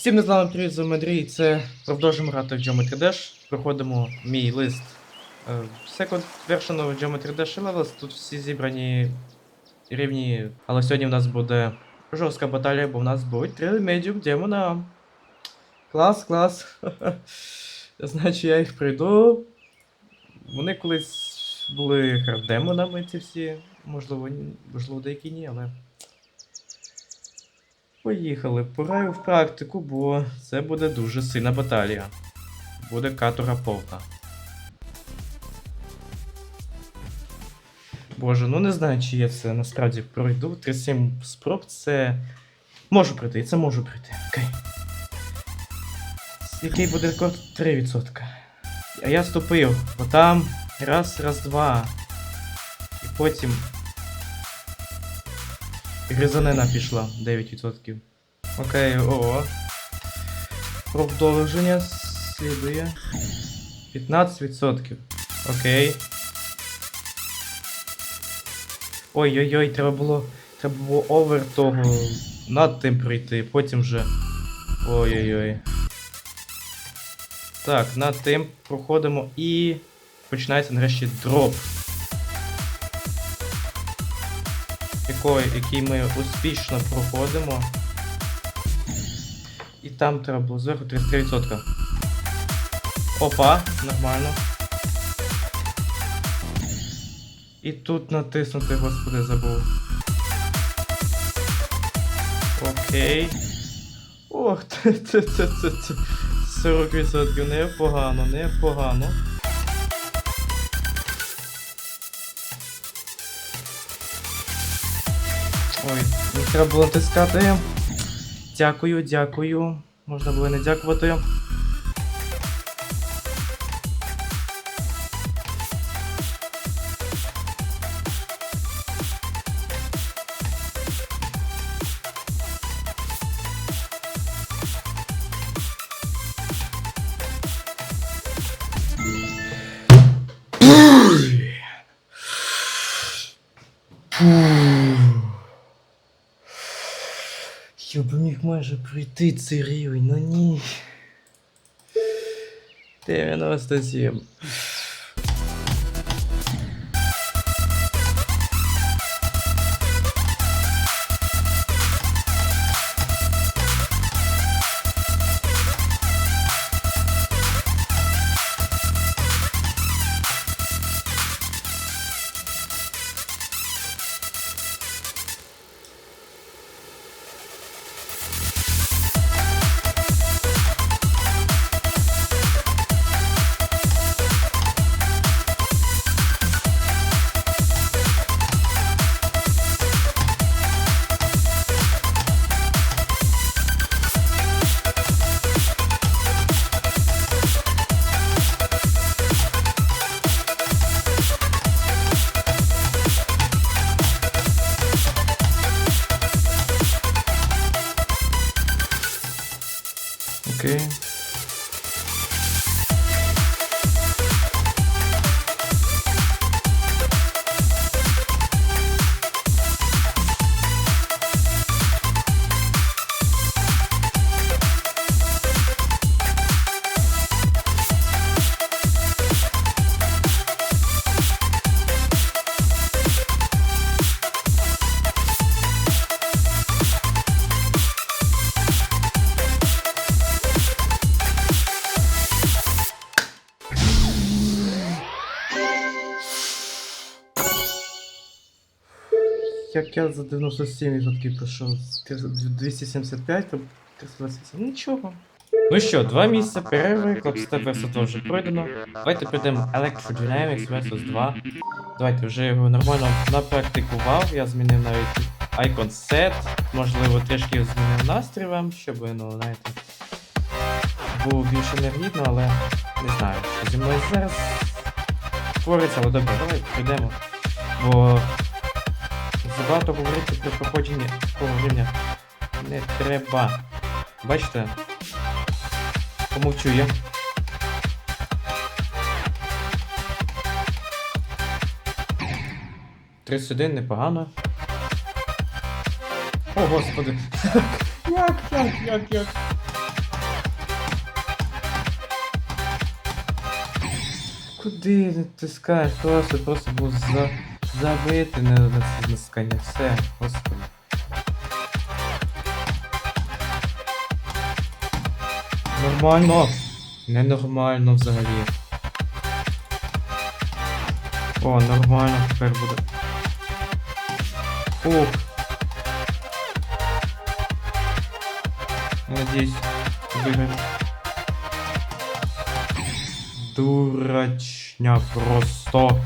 Всім не знаю, привіт, з Андрій, це продовжуємо грати в Geometry Dash. Проходимо мій лист е, Second version of Geometry Dash Levels. Тут всі зібрані рівні, але сьогодні в нас буде жорстка баталія, бо в нас будуть три медіум демона. Клас, клас. Значить, я їх прийду. Вони колись були хардемонами, ці всі. Можливо, можливо, деякі ні, але. Поїхали, пограю в практику, бо це буде дуже сильна баталія. Буде катора повна. Боже, ну не знаю, чи я це насправді пройду. 37 спроб це. Можу пройти, це можу пройти. Окей. Який буде рекорд? 3%. А я ступив, бо там раз, раз, два. І потім. Гризанина пішла 9%. Окей, о. Продовження слідує. 15%. Окей. Ой-ой-ой, треба було. Треба було овер того над тим пройти, потім вже. Ой-ой-ой. Так, над тим проходимо і починається нарешті дроп. Який, який ми успішно проходимо. І там треба було зверху 33%. Опа, нормально. І тут натиснути, господи, забув. Окей. Ох, це, це, це, це, це. 40% непогано, непогано. Ой, не треба було тискати. Дякую, дякую. Можна було не дякувати. Я б міг майже пройти цей рівень, ну ні. 97. Окей. Я за 97% пройшов 275, то 328. Нічого. Ну що, два місяці перерви, Клопстеп versus вже пройдено. Давайте прийдемо Electrodynamics versus 2. Давайте вже його нормально напрактикував. Я змінив навіть Icon Set. Можливо, трішки змінив настрій вам, щоб, ну, знаєте, було більш енергійно, але не знаю, що зі мною зараз твориться, але добре, давай прийдемо. Бо Забагато говорити при проходження такого рівня не треба. Бачите? Помовчу я. Тридцять непогано. О, господи! Як, як, як, як? Куди ти тискаєш? Класи просто був за забити на, на. Все, господи. Нормально. Ненормально взагалі. О, нормально тепер буде. Ух. Надіюсь, виграємо. Дурачня просто.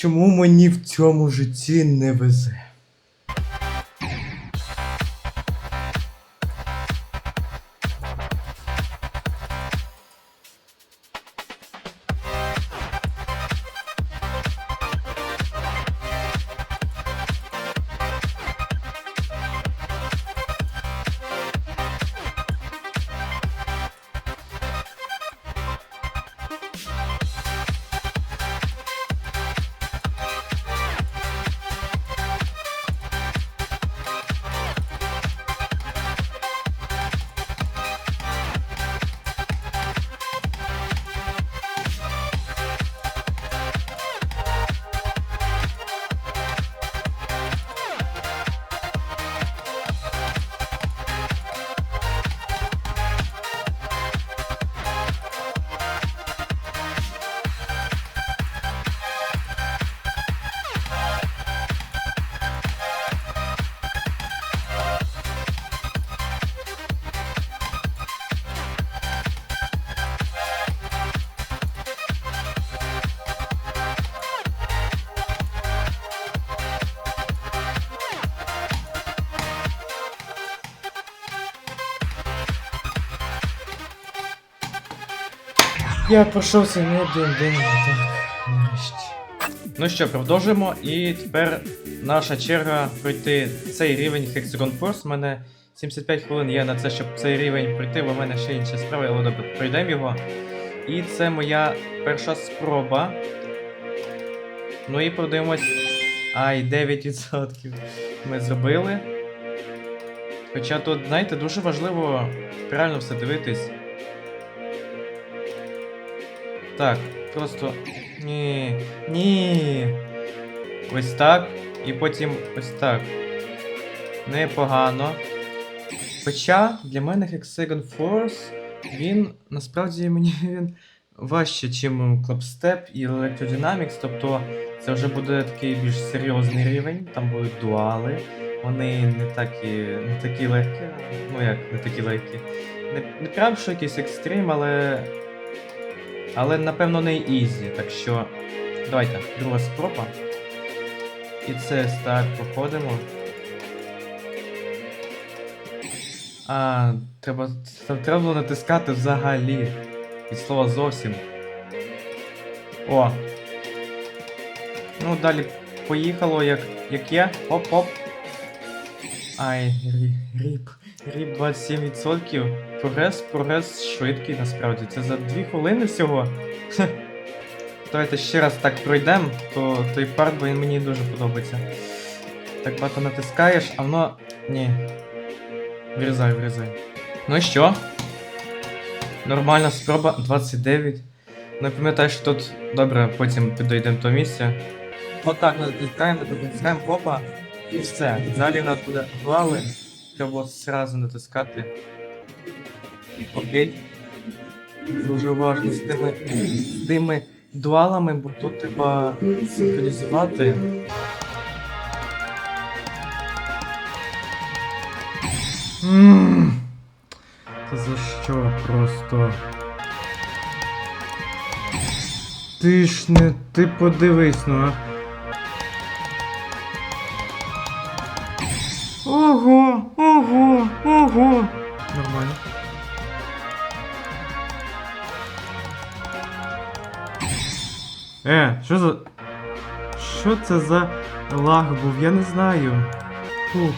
Чому мені в цьому житті не везе? Я пройшовся не один день, так, нарешті. Ну що, продовжуємо. І тепер наша черга пройти цей рівень Hexagon Force. У мене 75 хвилин є на це, щоб цей рівень пройти, бо в мене ще інші справи, але добре, пройдемо його. І це моя перша спроба. Ну і подивимось. Ай, 9% ми зробили. Хоча тут, знаєте, дуже важливо правильно все дивитись. Так, просто. Ні. Ні. Ось так. І потім ось так. Непогано. Хоча для мене Hexagon Force, він насправді мені він важче, ніж Clubstep і Electrodynamics, тобто це вже буде такий більш серйозний рівень, там будуть дуали. Вони не такі, не такі легкі. Ну як, не такі легкі. Не, не прям що якийсь екстрим, але але напевно не ізі, так що. Давайте, друга спроба. І це старт проходимо. А, треба. Треба було натискати взагалі. Від слова зовсім. О. Ну, далі поїхало, як, як є. Оп-оп. Ай, рі- ріп. Ріп 27%. Прогрес, прогрес швидкий насправді. Це за 2 хвилини всього. Давайте ще раз так пройдемо, то той парт, він мені дуже подобається. Так багато натискаєш, а воно. Ні. Врізай, врізай. Ну і що? Нормальна спроба 29. Ну я пам'ятаю, що тут добре, потім підійдемо до місця. Отак натискаємо, натискаємо попа і все. Далі нас буде глави. Треба було зразу натискати. Окей. Дуже важливо з тими, з тими дуалами, бо тут треба синхронізувати. Ммм. Та за що просто? Ти ж не. Ти подивись, ну а. Ого, ого, ого. Нормально. Е, що за. Що це за лаг був? Я не знаю. Фух.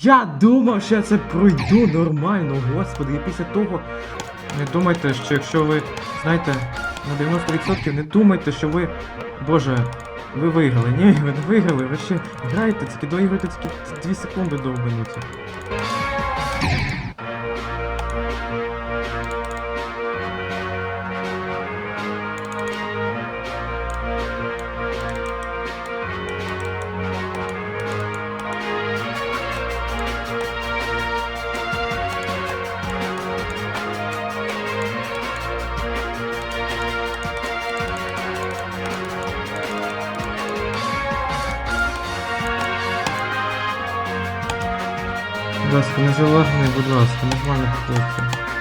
Я думав, що я це пройду нормально, господи, і після того. Не думайте, що якщо ви, знаєте, на 90% не думайте, що ви... Боже ви виграли. Ні, ви не виграли, ви ще граєте, тільки доіграєте тільки 2 секунди довбануті. Ласка, не залагни, будь ласка, нормально хлопці.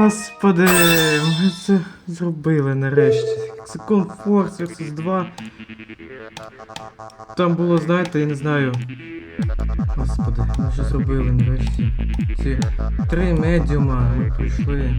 Господи, ми це зробили нарешті. Це Force vs 2. Там було, знаєте, я не знаю. Господи, ми вже зробили нарешті. Ці три медіума ми пройшли.